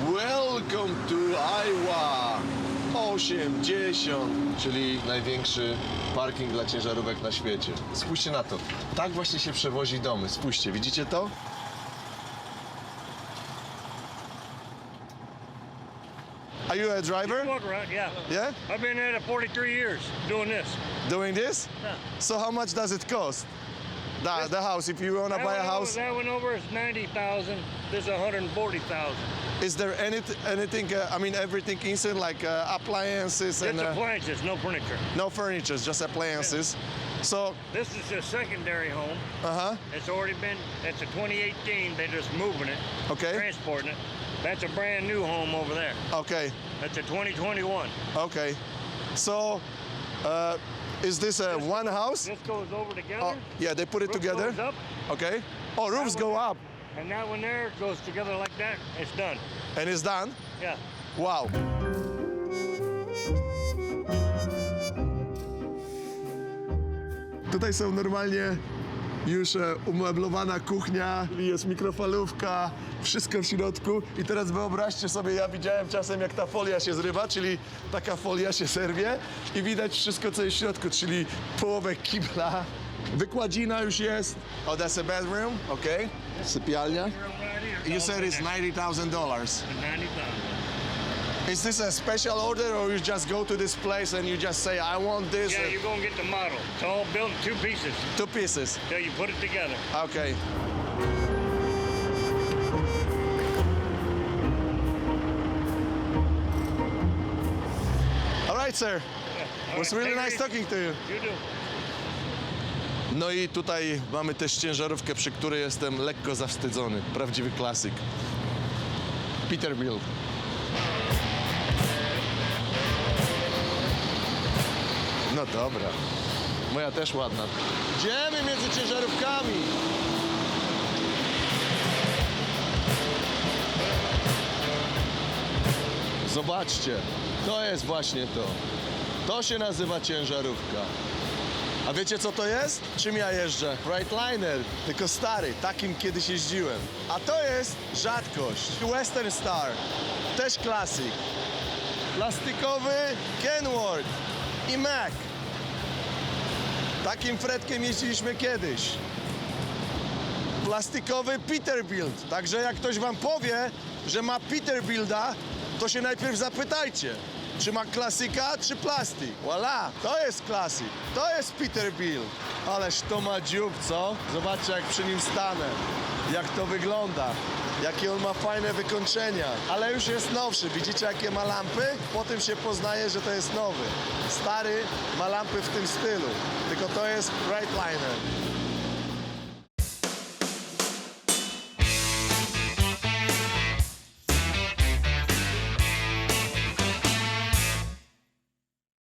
Welcome to Iowa 80, czyli największy parking dla ciężarówek na świecie. Spójrzcie na to. Tak właśnie się przewozi domy. Spójrzcie, widzicie to? Are you a driver? Yeah. Yeah? I've been at it 43 years doing this. Doing this? Yeah. So how much does it cost? The, the house, if you want to buy a one over- house, that one over is 90,000. This is 140,000. is there any, anything, uh, I mean everything inside like uh, appliances and It's uh, appliances, no furniture. no furniture, just appliances. So, This is a secondary home. uh-huh, It's already been, it's a 2018. They're just moving it, okay, transporting it. That's a brand new home over there. okay, That's a 2021. okay. So, uh, is this a one house? This goes over together. Oh, yeah, they put it roof together. goes up, Okay. Oh, roofs go up and that one there goes together like that. It's done. and it's done. Yeah. Wow. Tutaj są normalnie już e, umeblowana kuchnia, jest mikrofalówka, wszystko w środku. I teraz wyobraźcie sobie, ja widziałem czasem jak ta folia się zrywa, czyli taka folia się serwie i widać wszystko co jest w środku, czyli połowę kibla. Wykładzina już jest. Oh, that's a bedroom, okay. Sypialnia. You said it's $90,000. 90,000. Is this a special order or you just go to this place and you just say, I want this? Yeah, gonna get the model. It's all built in two pieces. Two pieces. Till you put it together. Okay. All right, sir. It was really nice talking to you. You do. No i tutaj mamy też ciężarówkę, przy której jestem lekko zawstydzony. Prawdziwy klasyk. Peterbilt. No dobra. Moja też ładna. Idziemy między ciężarówkami. Zobaczcie, to jest właśnie to. To się nazywa ciężarówka. A wiecie co to jest? Czym ja jeżdżę? Freightliner, tylko stary, takim kiedyś jeździłem. A to jest rzadkość. Western Star, też klasyk. Plastikowy Kenworth i Mac. Takim fretkiem jeździliśmy kiedyś. Plastikowy Peterbilt. Także jak ktoś wam powie, że ma Peterbilda, to się najpierw zapytajcie, czy ma klasyka, czy plastik. Voilà, to jest klasyk, to jest Peterbilt. Ależ to ma dziób, co? Zobaczcie jak przy nim stanę, jak to wygląda. Jakie on ma fajne wykończenia. Ale już jest nowszy. Widzicie jakie ma lampy? Po tym się poznaje, że to jest nowy. Stary ma lampy w tym stylu. Tylko to jest Freightliner.